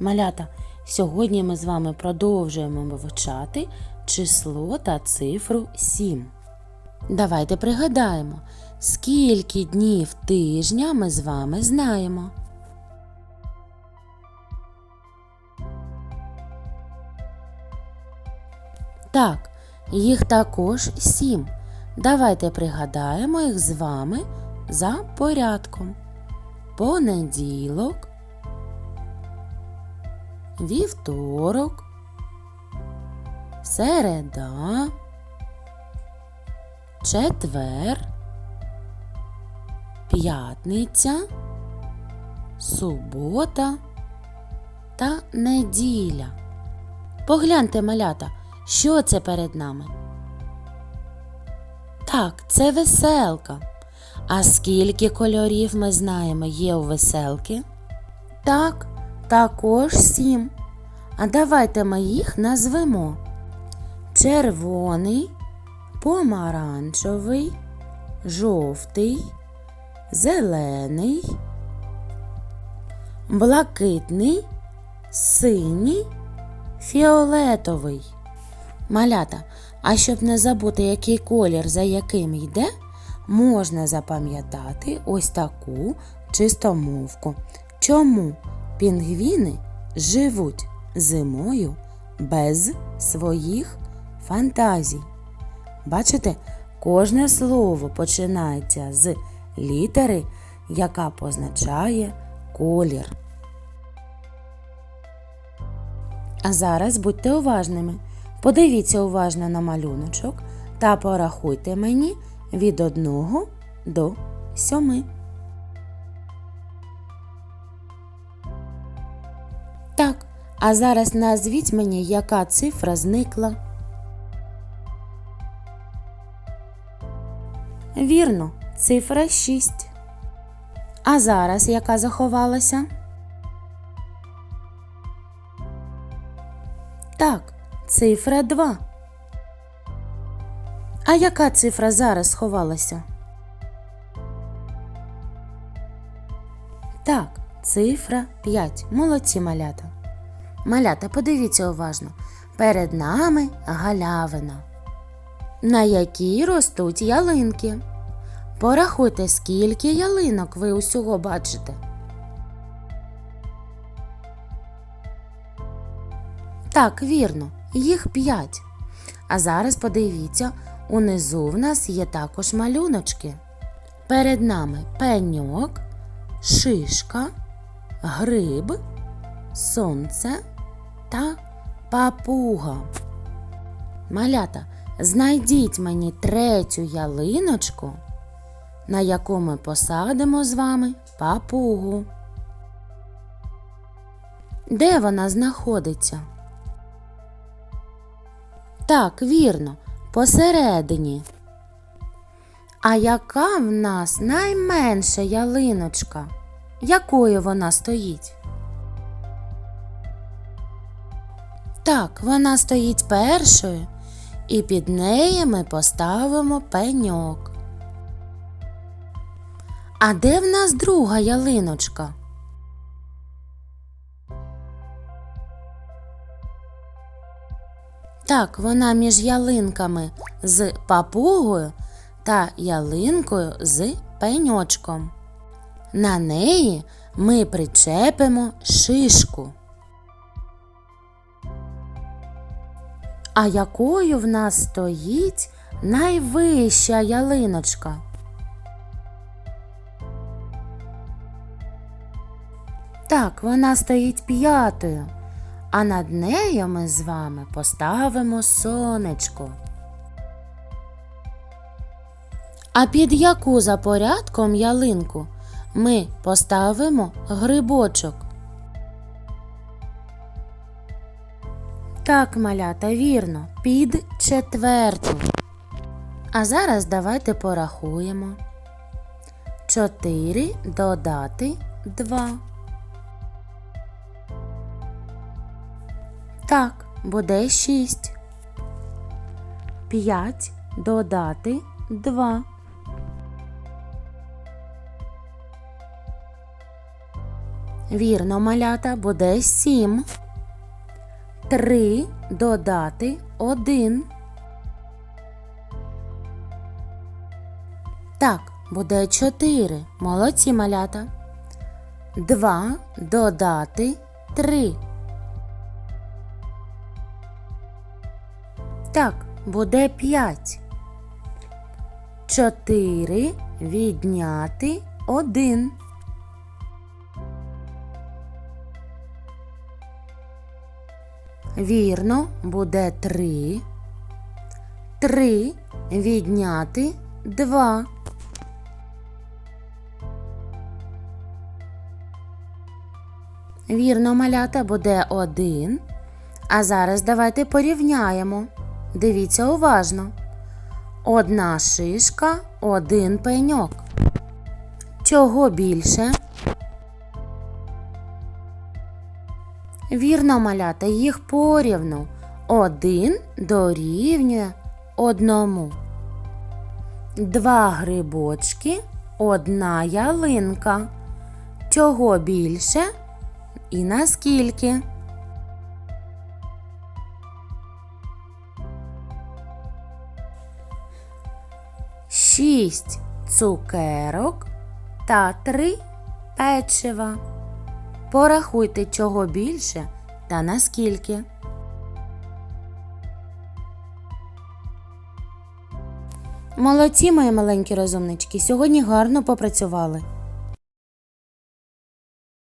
Малята, сьогодні ми з вами продовжуємо вивчати число та цифру 7. Давайте пригадаємо, скільки днів тижня ми з вами знаємо. Так, їх також сім. Давайте пригадаємо їх з вами за порядком. Понеділок, вівторок, середа, четвер, п'ятниця, субота та неділя. Погляньте, малята, що це перед нами? Так, це веселка. А скільки кольорів ми знаємо є у веселки? Так, також сім. А давайте ми їх назвемо: червоний, помаранчевий, жовтий, зелений, блакитний, синій, фіолетовий. Малята, а щоб не забути, який колір за яким йде, можна запам'ятати ось таку чистомовку. Чому пінгвіни живуть зимою без своїх фантазій? Бачите, кожне слово починається з літери, яка позначає колір. А зараз будьте уважними. Подивіться уважно на малюночок та порахуйте мені від 1 до 7. А зараз назвіть мені, яка цифра зникла. Вірно, цифра 6. А зараз яка заховалася? Так, цифра 2. А яка цифра зараз сховалася? Так, цифра 5. Молодці малята. Малята, подивіться уважно. Перед нами галявина, на якій ростуть ялинки. Порахуйте, скільки ялинок ви усього бачите. Так, вірно, їх п'ять. А зараз подивіться, унизу в нас є також малюночки. Перед нами пеньок, шишка, гриб, сонце та папуга. Малята, знайдіть мені третю ялиночку, на яку ми посадимо з вами папугу. Де вона знаходиться? Так, вірно, посередині. А яка в нас найменша ялиночка? Якою вона стоїть? Так, вона стоїть першою, і під нею ми поставимо пеньок. А де в нас друга ялиночка? Так, вона між ялинками з папугою та ялинкою з пеньочком. На неї ми причепимо шишку. А якою в нас стоїть найвища ялиночка? Так, вона стоїть п'ятою а над нею ми з вами поставимо сонечко. А під яку за порядком ялинку ми поставимо грибочок? Так, малята, вірно, під четверту. А зараз давайте порахуємо. Чотири додати два. Так, буде 6. 5 додати 2. Вірно, малята буде сім. Три додати один. Так, буде чотири. Молодці малята. Два додати три. Так, буде п'ять. Чотири відняти один. Вірно, буде три. Три відняти два. Вірно, малята буде один. А зараз давайте порівняємо. Дивіться уважно. Одна шишка, один пеньок. Чого більше? Вірно, малята, їх порівну. Один дорівнює одному. Два грибочки, одна ялинка. Чого більше і наскільки? Шість цукерок та три печива. Порахуйте, чого більше та наскільки. Молодці, мої маленькі розумнички, сьогодні гарно попрацювали.